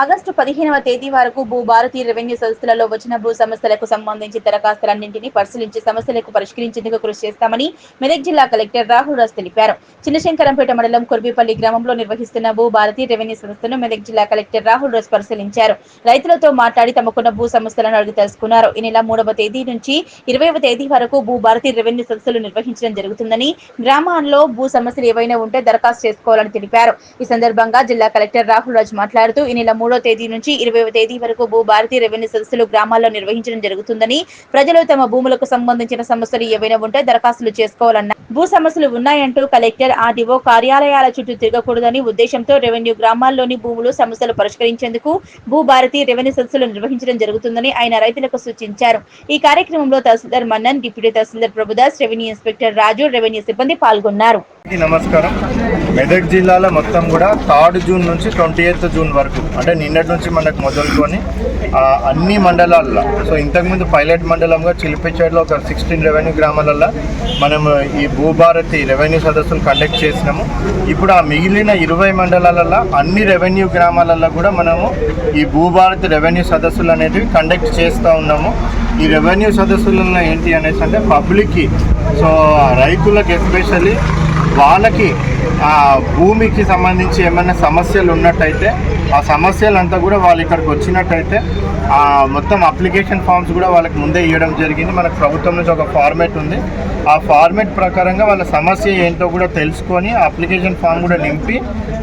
August పదిహేనవ తేదీ వరకు భూ భారతీయ రెవెన్యూ సంస్థలలో వచ్చిన భూ సమస్యలకు సంబంధించి దరఖాస్తులన్నింటినీ పరిశీలించి సమస్యలకు పరిష్కరించేందుకు కృషి చేస్తామని మెదక్ జిల్లా కలెక్టర్ రాహుల్ రాజ్ తెలిపారు. చిన్నశంకరంపేట మండలం కుర్బీపల్లి గ్రామంలో నిర్వహిస్తున్న భూ భారతీయ రెవెన్యూ సంస్థను మెదక్ జిల్లా కలెక్టర్ రాహుల్ రాజ్ పరిశీలించారు. రైతులతో మాట్లాడి తమకున్న భూ సమస్యలను అడిగి తెలుసుకున్నారు. ఈ నెల మూడవ తేదీ నుంచి ఇరవైవ తేదీ వరకు భూ భారతీయ రెవెన్యూ సంస్థలు నిర్వహించడం జరుగుతుందని గ్రామాల్లో భూ సమస్యలు ఏవైనా ఉంటే దరఖాస్తు చేసుకోవాలని తెలిపారు. ఈ సందర్భంగా జిల్లా కలెక్టర్ రాహుల్ రాజ్ మాట్లాడుతూ ఈ నెల మూడు తేదీ నుంచి ఇరవైవ తేదీ వరకు భూ భారతీయ రెవెన్యూ సంస్థలు గ్రామాల్లో నిర్వహించడం జరుగుతుందని ప్రజలు తమ భూములకు సంబంధించిన సమస్యలు ఏవైనా ఉంటే దరఖాస్తులు చేసుకోవాలన్న భూ సమస్యలు ఉన్నాయంటూ కలెక్టర్ ఆర్డీఓ కార్యాలయాల చుట్టూ తిరగకూడదని ఉద్దేశంతో రెవెన్యూ గ్రామాల్లోని భూములు సమస్యలు పరిష్కరించేందుకు భూ భారతీయ రెవెన్యూ సంస్థలు నిర్వహించడం జరుగుతుందని ఆయన రైతులకు సూచించారు. ఈ కార్యక్రమంలో tahsildar Mannan deputy tahsildar Prabhudas revenue inspector Raju revenue సిబ్బంది పాల్గొన్నారు. నమస్కారం. మెదక్ జిల్లాలో మొత్తం కూడా థర్డ్ జూన్ నుంచి ట్వంటీ ఎయిత్ జూన్ వరకు అంటే నిన్నటి నుంచి మనకు మొదలుకొని అన్ని మండలాల్లో సో ఇంతకుముందు పైలట్ మండలంగా చిలిపిచేడులో ఒక సిక్స్టీన్ రెవెన్యూ గ్రామాలలో మనం ఈ భూభారతి రెవెన్యూ సదస్సులు కండక్ట్ చేసినాము. ఇప్పుడు ఆ మిగిలిన ఇరవై మండలాలలో అన్ని రెవెన్యూ గ్రామాలలో కూడా మనము ఈ భూభారతి రెవెన్యూ సదస్సులు అనేటివి కండక్ట్ చేస్తూ ఉన్నాము. ఈ రెవెన్యూ సదస్సులలో ఏంటి అనేసి అంటే పబ్లిక్కి సో రైతులకు ఎస్పెషల్లీ వాళ్ళకి ఆ భూమికి సంబంధించి ఏమైనా సమస్యలు ఉన్నట్టయితే ఆ సమస్యలంతా కూడా వాళ్ళు ఇక్కడికి వచ్చినట్టయితే మొత్తం అప్లికేషన్ ఫామ్స్ కూడా వాళ్ళకి ముందే ఇవ్వడం జరిగింది. మనకు ప్రభుత్వం నుంచి ఒక ఫార్మేట్ ఉంది. ఆ ఫార్మేట్ ప్రకారంగా వాళ్ళ సమస్య ఏంటో కూడా తెలుసుకొని అప్లికేషన్ ఫామ్ కూడా నింపి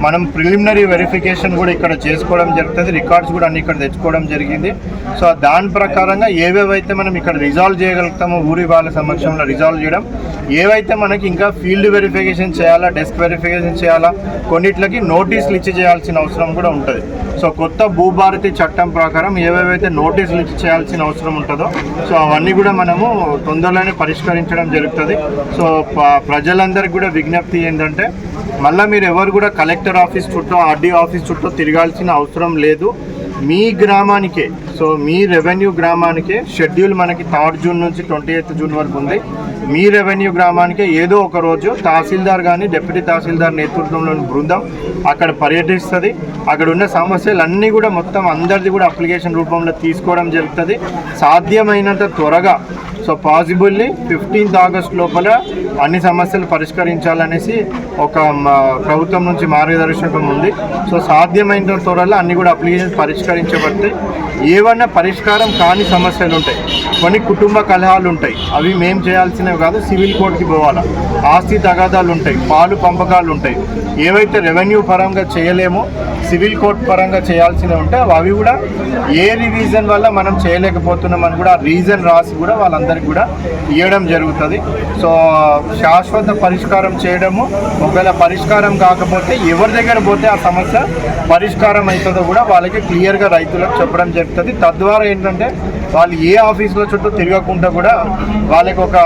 మనం ప్రిలిమినరీ వెరిఫికేషన్ కూడా ఇక్కడ చేసుకోవడం జరుగుతుంది. రికార్డ్స్ కూడా అన్ని ఇక్కడ తెచ్చుకోవడం జరిగింది. సో దాని ప్రకారంగా ఏవేవైతే మనం ఇక్కడ రిజాల్వ్ చేయగలుగుతామో ఊరి వాళ్ళ సమక్షంలో రిజాల్వ్ చేయడం ఏవైతే మనకి ఇంకా ఫీల్డ్ వెరిఫికేషన్ చేయాలా డెస్క్ వెరిఫికేషన్ చేయాలా? కొన్నిట్లకి నోటీసులు ఇచ్చి చేయాల్సిన అవసరం కూడా ఉంటుంది. సో కొత్త భూభారతి చట్టం ప్రకారం ఏవేవైతే నోటీసులు ఇచ్చి చేయాల్సిన అవసరం ఉంటుందో సో అవన్నీ కూడా మనము తొందరలోనే పరిష్కరించడం జరుగుతుంది. సో ప్రజలందరికీ కూడా విజ్ఞప్తి ఏంటంటే మళ్ళీ మీరు ఎవరు కూడా కలెక్టర్ ఆఫీస్ చుట్టూ ఆర్డీ ఆఫీస్ చుట్టూ తిరగాల్సిన అవసరం లేదు. మీ గ్రామానికే సో మీ రెవెన్యూ గ్రామానికే షెడ్యూల్ మనకి థర్డ్ జూన్ నుంచి ట్వంటీ ఎయిత్ జూన్ వరకు ఉంది. మీ రెవెన్యూ గ్రామానికే ఏదో ఒక రోజు తహసీల్దార్ కానీ డిప్యూటీ తహసీల్దార్ నేతృత్వంలోని బృందం అక్కడ పర్యటిస్తుంది. అక్కడ ఉన్న సమస్యలు అన్నీ కూడా మొత్తం అందరిది కూడా అప్లికేషన్ రూపంలో తీసుకోవడం జరుగుతుంది. సాధ్యమైనంత త్వరగా సో పాసిబుల్లీ ఫిఫ్టీన్త్ ఆగస్ట్ లోపల అన్ని సమస్యలు పరిష్కరించాలనేసి ఒక ప్రభుత్వం నుంచి మార్గదర్శకం ఉంది. సో సాధ్యమైన త్వరలో అన్ని కూడా అప్లికేషన్ పరిష్కరించబడతాయి. ఏవన్నా పరిష్కారం కాని సమస్యలు ఉంటాయి. కొన్ని కుటుంబ కలహాలు ఉంటాయి. అవి మేము చేయాల్సినవి కాదు సివిల్ కోర్టుకి పోవాలా. ఆస్తి తగాదాలు ఉంటాయి. పాలు పంపకాలు ఉంటాయి. ఏవైతే రెవెన్యూ పరంగా చేయలేమో సివిల్ కోర్ట్ పరంగా చేయాల్సినవి ఉంటే అవి కూడా ఏ రీజన్ వల్ల మనం చేయలేకపోతున్నామని కూడా ఆ రీజన్ రాసి కూడా వాళ్ళందరికీ కూడా ఇవ్వడం జరుగుతుంది. సో శాశ్వత పరిష్కారం చేయడము ఒకవేళ పరిష్కారం కాకపోతే ఎవరి దగ్గర పోతే ఆ సమస్య పరిష్కారం అవుతుందో కూడా వాళ్ళకి క్లియర్గా రైతులకు చెప్పడం జరుగుతుంది. తద్వారా ఏంటంటే వాళ్ళు ఏ ఆఫీసులో చుట్టూ తిరగకుండా కూడా వాళ్ళకి ఒక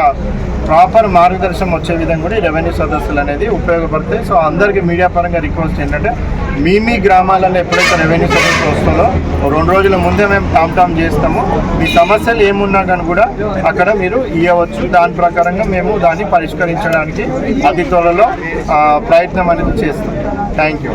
ప్రాపర్ మార్గదర్శనం వచ్చే విధంగా కూడా ఈ రెవెన్యూ సదస్సులు అనేది ఉపయోగపడతాయి. సో అందరికీ మీడియా పరంగా రిక్వెస్ట్ ఏంటంటే మీ మీ గ్రామాలలో ఎప్పుడైతే రెవెన్యూ సమస్య వస్తుందో రెండు రోజుల ముందే మేము టామ్ టామ్ చేస్తాము. మీ సమస్యలు ఏమున్నా కానీ కూడా అక్కడ మీరు ఇవ్వవచ్చు దాని ప్రకారంగా మేము దాన్ని పరిష్కరించడానికి అతి త్వరలో ప్రయత్నం అనేది చేస్తాం. Thank you